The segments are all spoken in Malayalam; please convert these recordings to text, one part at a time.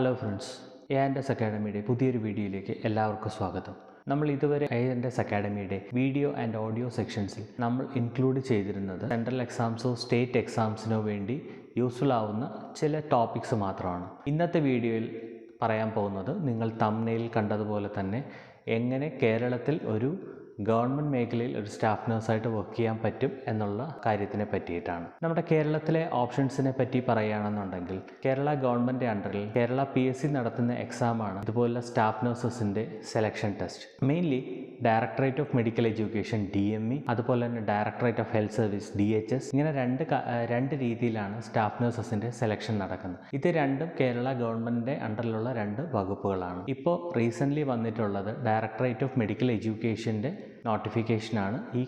Hello friends A and S അക്കാഡമിയുടെ പുതിയൊരു വീഡിയോയിലേക്ക് എല്ലാവർക്കും സ്വാഗതം. നമ്മൾ ഇതുവരെ എ ആൻഡ് എസ് അക്കാഡമിയുടെ വീഡിയോ ആൻഡ് ഓഡിയോ സെക്ഷൻസിൽ നമ്മൾ ഇൻക്ലൂഡ് ചെയ്തിരുന്നത് സെൻട്രൽ എക്സാംസോ സ്റ്റേറ്റ് എക്സാംസിനോ വേണ്ടി യൂസ്ഫുൾ ആവുന്ന ചില ടോപ്പിക്സ് മാത്രമാണ്. ഇന്നത്തെ വീഡിയോയിൽ പറയാൻ പോകുന്നത് നിങ്ങൾ തമ്നയിൽ കണ്ടതുപോലെ തന്നെ എങ്ങനെ കേരളത്തിൽ ഒരു ഗവൺമെന്റ് മേഖലയിൽ ഒരു സ്റ്റാഫ് നഴ്സായിട്ട് വർക്ക് ചെയ്യാൻ പറ്റും എന്നുള്ള കാര്യത്തിനെ പറ്റിയിട്ടാണ്. നമ്മുടെ കേരളത്തിലെ ഓപ്ഷൻസിനെ പറ്റി പറയുകയാണെന്നുണ്ടെങ്കിൽ കേരള ഗവൺമെന്റ് അണ്ടറിൽ കേരള പി എസ് സി നടത്തുന്ന എക്സാമാണ് ഇതുപോലുള്ള staff നഴ്സസിന്റെ selection test mainly directorate of medical education D M E അതുപോലെ തന്നെ directorate of health service D H S ഇങ്ങനെ രണ്ട് രണ്ട് രീതിയിലാണ് സ്റ്റാഫ് നഴ്സസിന്റെ സെലക്ഷൻ നടക്കുന്നത്. ഇത് രണ്ടും കേരള ഗവൺമെന്റിന്റെ അണ്ടറിലുള്ള രണ്ട് വകുപ്പുകളാണ്. ഇപ്പോൾ റീസെന്റ്ലി വന്നിട്ടുള്ളത് ഡയറക്ടറേറ്റ് ഓഫ് മെഡിക്കൽ എഡ്യൂക്കേഷന്റെ നോട്ടിഫിക്കേഷനാണ് ഈ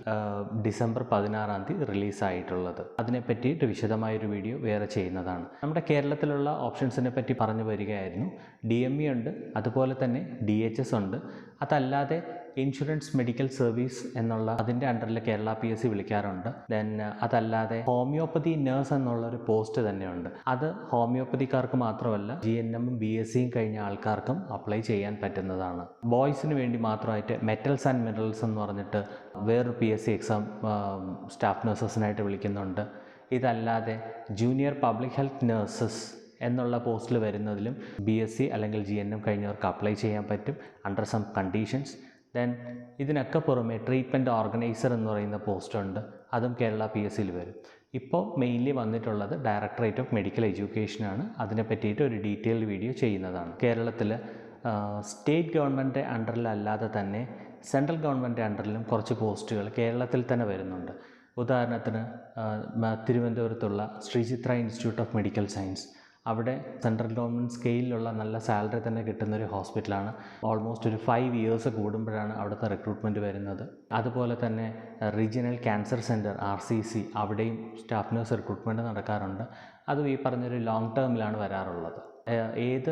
ഡിസംബർ പതിനാറാം തീയതി റിലീസായിട്ടുള്ളത്. അതിനെ പറ്റിയിട്ട് വിശദമായൊരു വീഡിയോ വേറെ ചെയ്യുന്നതാണ്. നമ്മുടെ കേരളത്തിലുള്ള ഓപ്ഷൻസിനെ പറ്റി പറഞ്ഞു വരികയായിരുന്നു. ഡി എം ഇ ഉണ്ട് അതുപോലെ തന്നെ ഡി എച്ച് എസ് ഉണ്ട്. അതല്ലാതെ ഇൻഷുറൻസ് മെഡിക്കൽ സർവീസ് എന്നുള്ള അതിന്റെ അണ്ടറിൽ കേരള പി എസ് സി വിളിക്കാറുണ്ട്. ദെൻ അതല്ലാതെ ഹോമിയോപ്പതി നേഴ്സ് എന്നുള്ള ഒരു പോസ്റ്റ് തന്നെയുണ്ട്. അത് ഹോമിയോപ്പതിക്കാർക്ക് മാത്രമല്ല ജി എൻ എമ്മും ബി എസ് സിയും കഴിഞ്ഞ ആൾക്കാർക്കും അപ്ലൈ ചെയ്യാൻ പറ്റുന്നതാണ്. ബോയ്സിന് വേണ്ടി മാത്രമായിട്ട് മെറ്റൽസ് ആൻഡ് മിനറൽസ് എന്ന് പറഞ്ഞിട്ട് വേറൊരു P S C exam staff നഴ്സസിനായിട്ട് വിളിക്കുന്നുണ്ട്. ഇതല്ലാതെ ജൂനിയർ പബ്ലിക് ഹെൽത്ത് നഴ്സസ് എന്നുള്ള പോസ്റ്റിൽ വരുന്നതിലും ബി എസ് സി അല്ലെങ്കിൽ ജി എൻ എം കഴിഞ്ഞവർക്ക് അപ്ലൈ ചെയ്യാൻ പറ്റും അണ്ടർ സം കണ്ടീഷൻസ് ദെൻ ഇതിനൊക്കെ പുറമെ ട്രീറ്റ്മെന്റ് ഓർഗനൈസർ എന്ന് പറയുന്ന പോസ്റ്റുണ്ട് അതും കേരള പി എസ് സിയിൽ വരും. ഇപ്പോൾ മെയിൻലി വന്നിട്ടുള്ളത് ഡയറക്ടറേറ്റ് ഓഫ് മെഡിക്കൽ എഡ്യൂക്കേഷനാണ് അതിനെ പറ്റിയിട്ട് ഒരു ഡീറ്റെയിൽഡ് വീഡിയോ ചെയ്യുന്നതാണ്. കേരളത്തിൽ സ്റ്റേറ്റ് ഗവൺമെന്റ് അണ്ടറിലല്ലാതെ തന്നെ സെൻട്രൽ ഗവൺമെന്റ് അണ്ടറിലും കുറച്ച് പോസ്റ്റുകൾ കേരളത്തിൽ തന്നെ വരുന്നുണ്ട്. ഉദാഹരണത്തിന് തിരുവനന്തപുരത്തുള്ള Sree Chitra institute of medical science. അവിടെ സെൻട്രൽ ഗവൺമെന്റ് സ്കെയിലുള്ള നല്ല സാലറി തന്നെ കിട്ടുന്ന ഒരു ഹോസ്പിറ്റലാണ് ഓൾമോസ്റ്റ് ഒരു ഫൈവ് ഇയേഴ്സ് കൂടുമ്പോഴാണ് അവിടുത്തെ റിക്രൂട്ട്മെന്റ് വരുന്നത്. അതുപോലെ തന്നെ regional cancer centre R C C അവിടെയും സ്റ്റാഫ് നേഴ്സ് റിക്രൂട്ട്മെന്റ് നടക്കാറുണ്ട്. അതും ഈ പറഞ്ഞൊരു ലോങ് ടേമിലാണ് വരാറുള്ളത്. ഏത്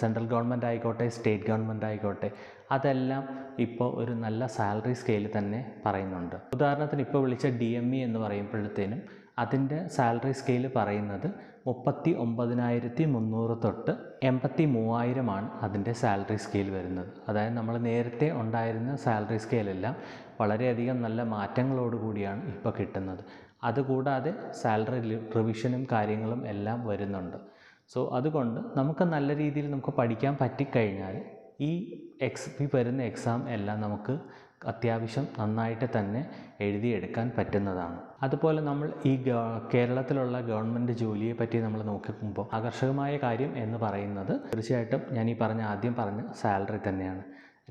സെൻട്രൽ ഗവൺമെന്റ് ആയിക്കോട്ടെ സ്റ്റേറ്റ് ഗവൺമെന്റ് ആയിക്കോട്ടെ അതെല്ലാം ഇപ്പോൾ ഒരു നല്ല സാലറി സ്കെയിൽ തന്നെ പറയുന്നുണ്ട്. ഉദാഹരണത്തിന് ഇപ്പോൾ വിളിച്ച ഡി എം ഇ എന്ന് പറയുമ്പോഴത്തേനും അതിന്റെ സാലറി സ്കെയിൽ പറയുന്നത് മുപ്പത്തി ഒമ്പതിനായിരത്തി മുന്നൂറ് തൊട്ട് എൺപത്തി മൂവായിരമാണ് അതിന്റെ സാലറി സ്കെയിൽ വരുന്നത്. അതായത് നമ്മൾ നേരത്തെ ഉണ്ടായിരുന്ന സാലറി സ്കെയിലെല്ലാം വളരെയധികം നല്ല മാറ്റങ്ങളോടുകൂടിയാണ് ഇപ്പോൾ കിട്ടുന്നത്. അതുകൂടാതെ സാലറി റിവിഷനും കാര്യങ്ങളും എല്ലാം വരുന്നുണ്ട്. സോ അതുകൊണ്ട് നമുക്ക് നല്ല രീതിയിൽ നമുക്ക് പഠിക്കാൻ പറ്റിക്കഴിഞ്ഞാൽ ഈ എക്സ് ഈ വരുന്ന എക്സാം എല്ലാം നമുക്ക് അത്യാവശ്യം നന്നായിട്ട് തന്നെ എഴുതിയെടുക്കാൻ പറ്റുന്നതാണ്. അതുപോലെ നമ്മൾ ഈ കേരളത്തിലുള്ള ഗവൺമെന്റ് ജോലിയെ പറ്റി നമ്മൾ നോക്കുമ്പോൾ ആകർഷകമായ കാര്യം എന്ന് പറയുന്നത് തീർച്ചയായിട്ടും ഞാൻ ഈ പറഞ്ഞ ആദ്യം പറഞ്ഞ സാലറി തന്നെയാണ്.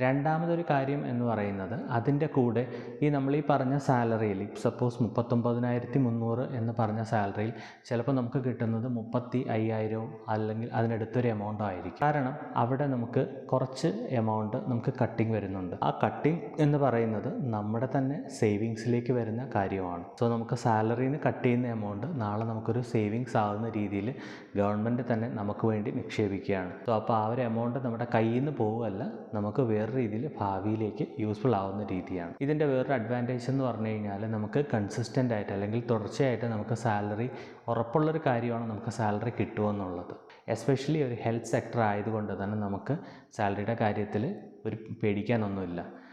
രണ്ടാമതൊരു കാര്യം എന്ന് പറയുന്നത് അതിന്റെ കൂടെ ഈ നമ്മൾ ഈ പറഞ്ഞ സാലറിയിൽ സപ്പോസ് മുപ്പത്തൊമ്പതിനായിരത്തി മുന്നൂറ് എന്ന് പറഞ്ഞ സാലറിയിൽ ചിലപ്പോൾ നമുക്ക് കിട്ടുന്നത് മുപ്പത്തി അയ്യായിരവും അല്ലെങ്കിൽ അതിനടുത്തൊരു എമൗണ്ടോ ആയിരിക്കും. കാരണം അവിടെ നമുക്ക് കുറച്ച് എമൗണ്ട് നമുക്ക് കട്ടിങ് വരുന്നുണ്ട്. ആ കട്ടിങ് എന്ന് പറയുന്നത് നമ്മുടെ തന്നെ സേവിങ്സിലേക്ക് വരുന്ന കാര്യമാണ്. സോ നമുക്ക് സാലറിയിൽ നിന്ന് കട്ട് ചെയ്യുന്ന എമൗണ്ട് നാളെ നമുക്കൊരു സേവിങ്സ് ആകുന്ന രീതിയിൽ ഗവൺമെന്റ് തന്നെ നമുക്ക് വേണ്ടി നിക്ഷേപിക്കുകയാണ്. സോ അപ്പോൾ ആ ഒരു എമൗണ്ട് നമ്മുടെ കയ്യിൽ നിന്ന് പോവുകയല്ല നമുക്ക് വേറെ രീതിയിൽ ഭാവിയിലേക്ക് യൂസ്ഫുൾ ആവുന്ന രീതിയാണ്. ഇതിന്റെ വേറൊരു അഡ്വാന്റേജ് എന്ന് പറഞ്ഞു കഴിഞ്ഞാൽ നമുക്ക് കൺസിസ്റ്റന്റ് ആയിട്ട് അല്ലെങ്കിൽ തുടർച്ചയായിട്ട് നമുക്ക് സാലറി ഉറപ്പുള്ളൊരു കാര്യമാണ് നമുക്ക് സാലറി കിട്ടുമെന്നുള്ളത് എസ്പെഷ്യലി ഒരു ഹെൽത്ത് സെക്ടർ ആയതുകൊണ്ട് തന്നെ നമുക്ക് സാലറിയുടെ കാര്യത്തിൽ ഒരു പേടിക്കാനൊന്നുമില്ല.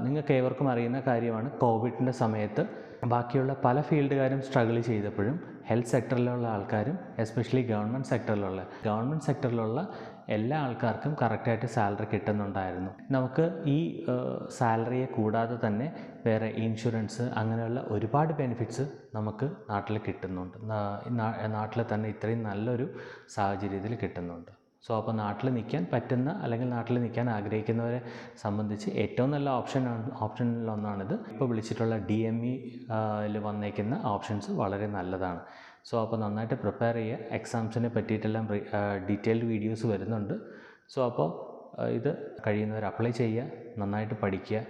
നിങ്ങൾക്ക് ഏവർക്കും അറിയുന്ന കാര്യമാണ് കോവിഡിന്റെ സമയത്ത് ബാക്കിയുള്ള പല ഫീൽഡുകാരും സ്ട്രഗിൾ ചെയ്തപ്പോഴും ഹെൽത്ത് സെക്ടറിലുള്ള ആൾക്കാരും എസ്പെഷ്യലി ഗവൺമെന്റ് സെക്ടറിലുള്ള ഗവൺമെന്റ് സെക്ടറിലുള്ള എല്ലാ ആൾക്കാർക്കും കറക്റ്റായിട്ട് സാലറി കിട്ടുന്നുണ്ടായിരുന്നു. നമുക്ക് ഈ സാലറിയെ കൂടാതെ തന്നെ വേറെ ഇൻഷുറൻസ് അങ്ങനെയുള്ള ഒരുപാട് ബെനിഫിറ്റ്സ് നമുക്ക് നാട്ടിൽ കിട്ടുന്നുണ്ട്. നാട്ടിൽ തന്നെ ഇത്രയും നല്ലൊരു സാഹചര്യത്തിൽ കിട്ടുന്നുണ്ട്. സോ അപ്പോൾ നാട്ടിൽ നിൽക്കാൻ പറ്റുന്ന അല്ലെങ്കിൽ നാട്ടിൽ നിൽക്കാൻ ആഗ്രഹിക്കുന്നവരെ സംബന്ധിച്ച് ഏറ്റവും നല്ല ഓപ്ഷനാണ് ഓപ്ഷനിലൊന്നാണിത് ഇപ്പോൾ വിളിച്ചിട്ടുള്ള ഡി എം ഇയിൽ വന്നേക്കുന്ന ഓപ്ഷൻസ് വളരെ നല്ലതാണ്. സോ അപ്പോൾ നന്നായിട്ട് പ്രിപ്പയർ ചെയ്യുക. എക്സാംസിനെ പറ്റിയിട്ടെല്ലാം ഡീറ്റെയിൽഡ് വീഡിയോസ് വരുന്നുണ്ട്. സോ അപ്പോൾ ഇത് കഴിയുന്നവർ അപ്ലൈ ചെയ്യുക നന്നായിട്ട് പഠിക്കുക.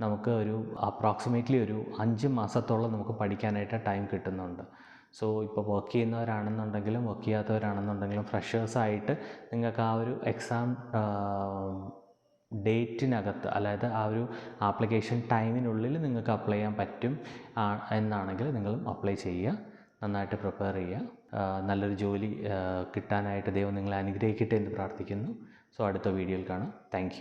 നമുക്ക് ഒരു അപ്രോക്സിമേറ്റ്ലി ഒരു അഞ്ച് മാസത്തോളം നമുക്ക് പഠിക്കാനായിട്ട് ടൈം കിട്ടുന്നുണ്ട്. സോ ഇപ്പോൾ വർക്ക് ചെയ്യുന്നവരാണെന്നുണ്ടെങ്കിലും വർക്ക് ചെയ്യാത്തവരാണെന്നുണ്ടെങ്കിലും ഫ്രഷേഴ്സായിട്ട് നിങ്ങൾക്ക് ആ ഒരു എക്സാം ഡേറ്റിനകത്ത് അതായത് ആ ഒരു ആപ്ലിക്കേഷൻ ടൈമിനുള്ളിൽ നിങ്ങൾക്ക് അപ്ലൈ ചെയ്യാൻ പറ്റും എന്നാണെങ്കിൽ നിങ്ങളും അപ്ലൈ ചെയ്യുക. നന്നായിട്ട് പ്രിപ്പയർ ചെയ്യുക. നല്ലൊരു ജോലി കിട്ടാനായിട്ട് ദൈവം നിങ്ങളെ അനുഗ്രഹിക്കട്ടെ എന്ന് പ്രാർത്ഥിക്കുന്നു. സോ അടുത്ത വീഡിയോയിൽ കാണാം. താങ്ക്